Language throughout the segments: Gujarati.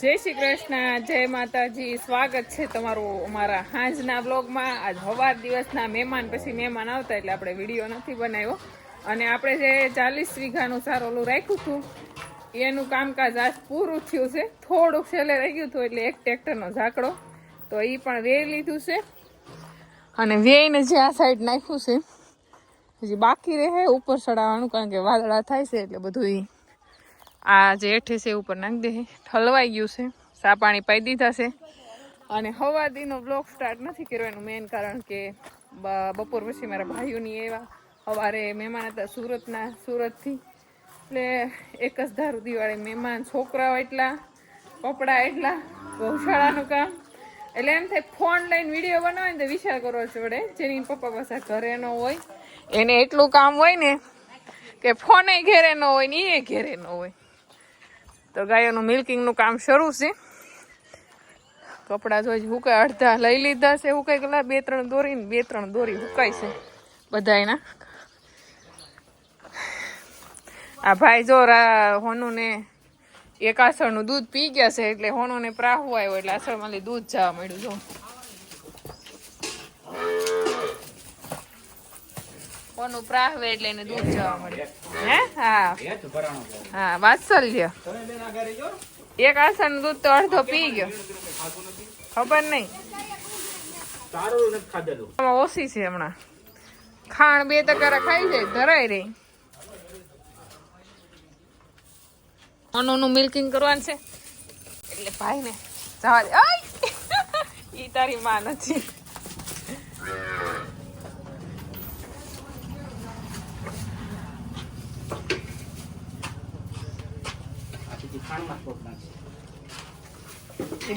જય શ્રી કૃષ્ણ, જય માતાજી. સ્વાગત છે તમારું અમારા હાંજના બ્લોગમાં આજ હવાર દિવસના મહેમાન પછી મહેમાન આવતા એટલે આપણે વીડિયો નથી બનાવ્યો. અને આપણે જે ચાલીસ વીઘાનું સારું રાખ્યું હતું, એનું કામકાજ આજ પૂરું થયું છે. થોડુંક છેલ્લે રહી ગયું હતું એટલે એક ટ્રેક્ટરનો ઝાકડો. તો એ પણ વેઈ લીધું છે. અને વેઈને જે આ સાઈડ નાખ્યું છે, હજી બાકી રહે, ઉપર ચડાવવાનું કારણ કે વાદળા થાય છે એટલે બધું ઈ આ જે હેઠે છે ઉપર નાખી દે. ઠલવાઈ ગયું છે. સા પાણી પાઈ દીધા છે. અને હવાદીનો બ્લોગ સ્ટાર્ટ નથી કર્યો. એનું મેઇન કારણ કે બપોર પછી મારા ભાઈઓની એવા સવારે મહેમાન હતા સુરતના, સુરતથી. એટલે એક જ ધારું દિવાળી મહેમાન, છોકરાઓ એટલા, કપડાં એટલા, ગૌશાળાનું કામ. એટલે એમ થાય ફોન લઈને વીડિયો બનાવે ને તો વિચાર કરવો પડે. જેની પપ્પા પાસે ઘરે ન હોય. એને એટલું કામ હોય ને કે ફોને ઘેરે ન હોય ને એ ઘેરે ન હોય. તો ગાયોનું મિલ્કિંગનું કામ શરૂ છે. કપડાં જોઈ હુકાય, અડધા લઈ લીધા છે હુકાઈ ગયેલા બે ત્રણ દોરી બે ત્રણ દોરી હુકાય છે બધા એના આ ભાઈ જો હોનુને એક આસળનું દૂધ પી ગયા છે, એટલે હોનુને પ્રાહુ આવ્યો, એટલે આસળમાં દૂધ જવા મળ્યું જો. હોનું પ્રાહવે એટલે એને દૂધ જવા મળે. હે? હા. હા વાત્સલ્ય. એક આસન દૂધ તો અડધો પી ગયો. ખબર નહીં. ઓછી છે હમણાં. ખાણ બે તકારા ખાઈ જાય ધરાય રહી. અનુનું મિલ્કિંગ કરવાનું છે. એટલે ભાઈ ને જવા દે. ઈ તારી માં નથી.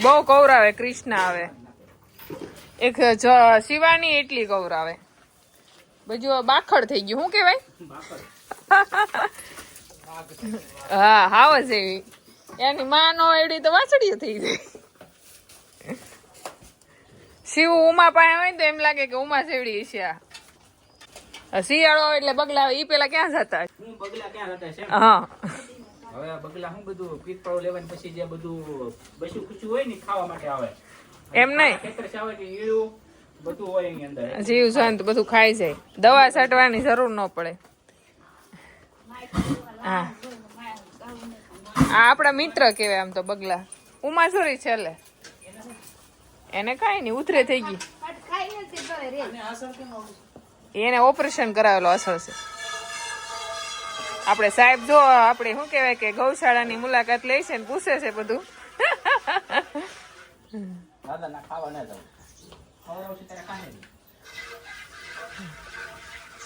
બહુ કવરાવે કૃષ્ણ આવે. એક શિવાની એટલી કવરાવે. બીજું બાખડ થઈ ગયું શું કેવાય હા હાવ જ એવી. એની માં નો એડી તો વાછડીઓ થઈ જાય શિવ ઉમા પાસે હોય ને તો એમ લાગે કે ઉમા સેવડી છે આ. શિયાળો એટલે બગલા એ પેલા ક્યાં જતા? હું. છે હવે બગલા શું બધું? પીતપાળું લેવાની પછી જે બધું બસું ખુશું હોય ને ખાવા માટે આવે. એમ નહીં? ખેતર આવે કે ઈળું બધું હોય એની અંદર. જીવ સંત બધું ખાઈ જાય. દવા છાંટવાની જરૂર ન પડે. હા. આ આપણા મિત્ર કહેવાય આમ તો બગલા. ઉમાસુરી છેલ્લે એને કાંઈ નહીં ઉતરે થઈ ગઈ. એને ઓપરેશન કરાવેલો અસર છે. આપણે સાહેબ જો આપણે શું કહેવાય કે ગૌશાળાની મુલાકાત લે છે ને પૂછે છે બધું.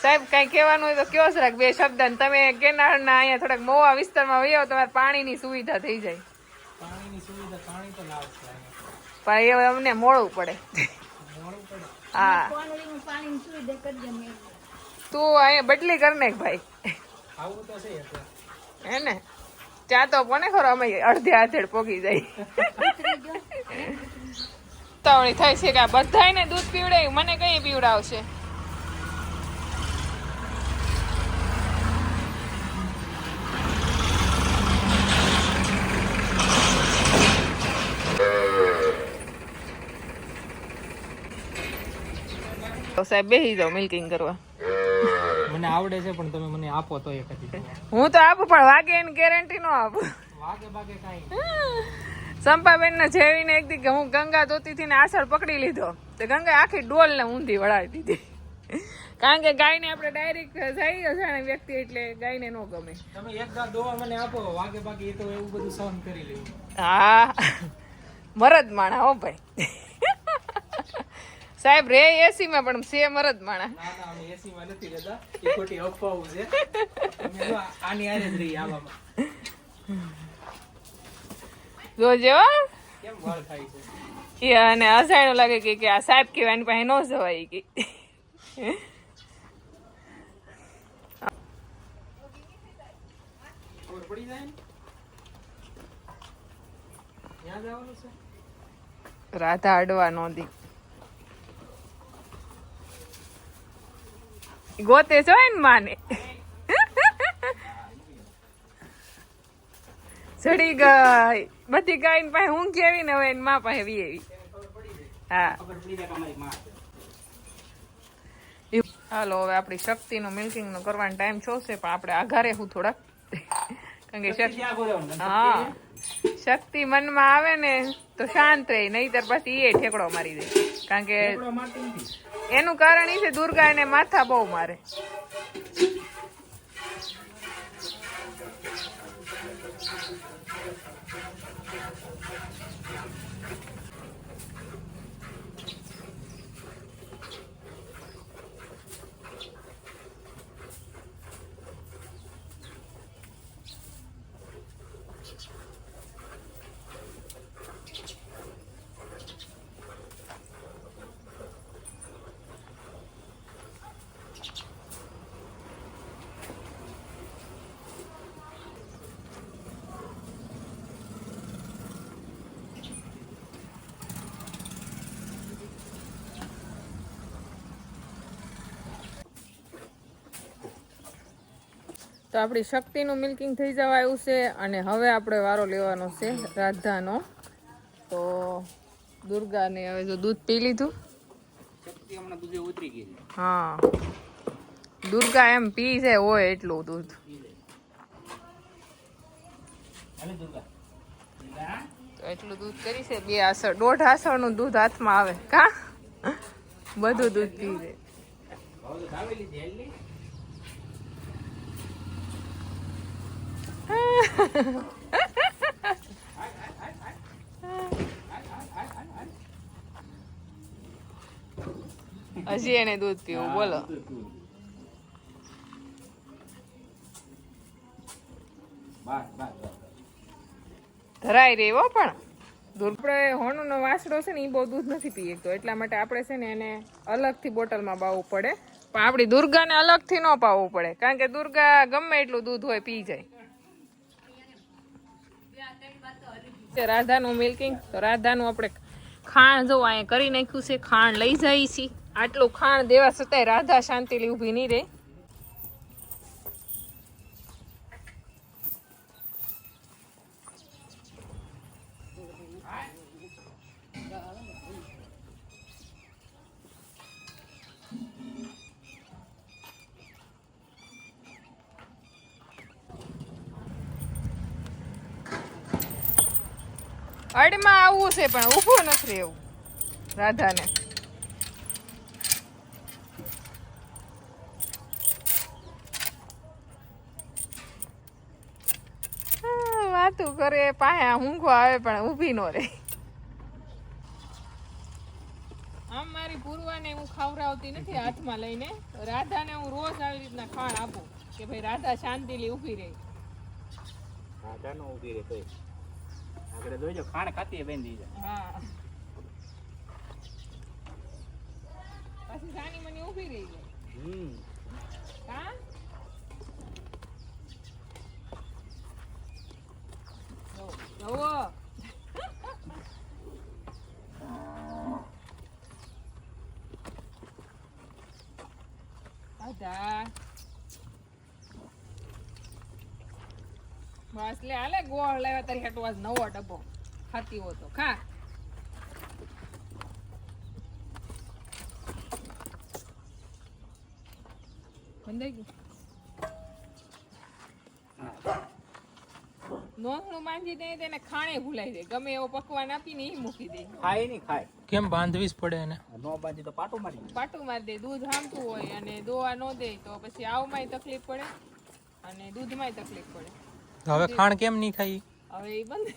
સાહેબ કઈ કહેવાનું હોય તો કયો જ રાખ બે શબ્દ ને તમે કેનાળના અહીંયા થોડાક મોવા વિસ્તારમાં વયો તમારે પાણીની સુવિધા થઈ જાય. પાણીની સુવિધા પાણી તો લાવશે પણ એ અમને મોડું પડે. હા. તું અહીંયા બદલી કર નાખ ભાઈ. ખાવું તો ત્યાં તો કોને ખરો, અમે અડધે હાથેડ પોગી જાય ઉતાવળી થાય છે કે આ બધાયને દૂધ પીવડાય મને કઈ પીવડાવશે? સાહેબ બેસી જાઓ મિલ્કિંગ કરવા. મને આવડે છે પણ તમે મને આપો તો એક હતી હું તો આપું પણ વાગે એની ગેરંટી નો આપું. વાગે બાગે કાંઈ સંપાબેન ને જેવીને એક દી હું ગંગા ધોતી થી ને આસળ પકડી લીધો. તો ગંગા આખી ડોલ ને ઊંધી વળાવી દીધી. કારણ કે ગાયને આપણે ડાયરેક્ટ જઈ અજાણે વ્યક્તિ એટલે ગાયને ન ગમે. તમે એક દાંત દોવા મને આપો વાગે બાકી એ તો એવું બધું સહન કરી લેવું હા. મરદ માણા હો ભાઈ. સાહેબ રે એસી માં પણ છે મરદ માણા ના ના અમે એસી માં નથી રહેતા. એ ખોટી અફવાઓ છે. અમે આની આરે જ રહી આવામાં. જોજો. કેમ વાળ થાય છે? એ અને અજાણ્યું લાગે કે કે આ સાહેબ કેવાની એની પાસે ન જવાય કે. પડી જાય ને? ત્યાં જવાનું છે? રાધા અડવા નોંધી. ગોતે છો ને માને? ચડી ગઈ. બધી ગાય પાસે હું કેવી ને હવે એની માં પાસે વી એવી. હા. છે. હાલો હવે આપણી શક્તિનું મિલ્કિંગનું કરવાનો ટાઈમ છે પણ આપણે આઘારે હું થોડાક. કારણ કે શક્તિ શક્તિ. હા. શક્તિ મનમાં આવે ને તો શાંત રહે નહીતર પછી એ ઠેકડો મારી દે કારણ કે. એનું કારણ એ છે દુર્ગા એને માથા બહુ મારે તો આપણી શક્તિનું મિલ્કિંગ થઈ જવા આવ્યું છે અને હવે આપણે વારો લેવાનો છે રાધાનો. તો દુર્ગાને હવે જો દૂધ પી લીધું. છે. હા. દુર્ગા એમ પી છે હોય એટલું દૂધ. તો એટલું દૂધ કરી છે બે આસળ દોઢ આસળનું દૂધ હાથમાં આવે. કા? બધું દૂધ પી જાય હવે તો ધાવી લીધી, હાલ લી. હજી એને દૂધ પીવું બોલો. ધરાઈ રહી હો પણ. આપણે હોણનો વાસડો છે ને એ બહુ દૂધ નથી પી શકતો એટલા માટે આપણે છે ને એને અલગથી બોટલમાં પાવવું પડે. પણ આપણી દુર્ગાને અલગથી ન પાવવું પડે કારણ કે દુર્ગા ગમે એટલું દૂધ હોય પી જાય. છે રાધાનું મિલ્કિંગ તો રાધાનું આપણે ખાણ જો અહીંયા કરી નાખ્યું છે, ખાણ લઈ જાય છે આટલું ખાણ દેવા છતાંય રાધા શાંતિલી ઊભી નહીં રહે. અડમાં આવવું છે પણ ઊભું નથી રહેવું. રાધાને. વાતું કરે પાયા ઊંઘો આવે પણ ઊભી નો રહે. આમ મારી પૂર્વાને હું ખવડાવતી નથી હાથમાં લઈને. રાધાને હું રોજ આવી રીતના ખાણ આપું કે ભાઈ રાધા શાંતિલી ઊભી રહે. રાધાનો ઊભી રહે તોય. આગળ જોઈજો ખાણ ખાતી દી જાય. હા પછી સાની મને ઊભી રહી ગઈ હમ. કા જોવો બસ લે હાલે ગોળ લાવ્યા તારી હાટુ આજ નવો ડબ્બો. ખાતી હો તો. ખા. બંધાઈ ગયું. નોંધનું માંજી દે તેને ખાણે ભૂલાઈ દે. ગમે એવો પકવાન આપીને એ મૂકી દે. ખાય નહીં ખાય. કેમ બાંધવી જ પડે એને? નો બાંધી તો પાટું મારી પાટું મારી દે દૂધ હામતું હોય અને દોવા ન દે તો પછી આવમાંય તકલીફ પડે અને દૂધમાંય તકલીફ પડે. હવે ખાણ કેમ નહીં ખાઈ? હવે એ બંધ.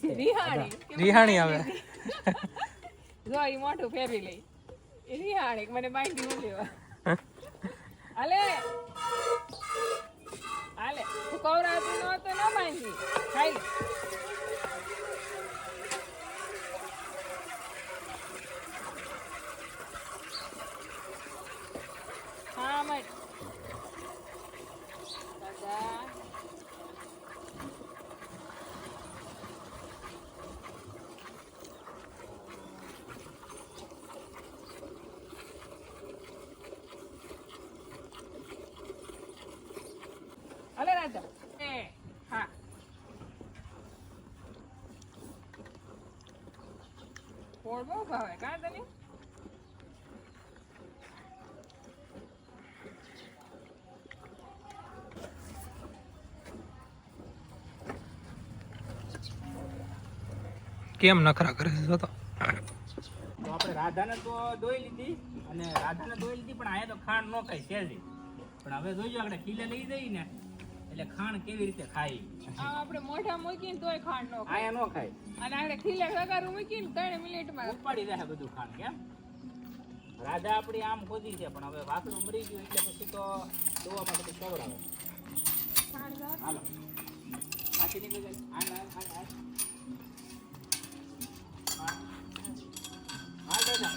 છે. રિહાણી. રિહાણી આવે જો એ મોટું ફેરવી લઈ. એ રિહાણી મને બાંધી હું લેવા. હાલે. હાલે. તું કવરાતું ન તો ન બાંધી. ખાઈ Nada. É. Eh, ha. Formo ભાવે કા તને કેમ નખરા કરે છે તો આપણે રાધાને તો દોઈ લીધી અને રાધાને દોઈ લીધી પણ આયા તો ખાંડ ન ખાઈ છે પણ હવે જોઈજો આપણે કિલે લઈ જઈએ ને એટલે ખાંડ કેવી રીતે ખાય આ આપણે મોઢા મૂકીને તોય ખાંડ નો ખાય. નો ખાય? અને આપણે ખીલે સગારું મૂકીને ત્રણ મિનિટમાં ઉપાડી રહે બધું ખાણ કેમ? રાજા આપણી આમ ખોદી છે પણ હવે વાકડું મરી ગયું એટલે પછી તો દોવા માટે સવરાવે હાલો. આથી નીકળી જાય હાલ હાલ હાલ. હાલ હાલ રાજા.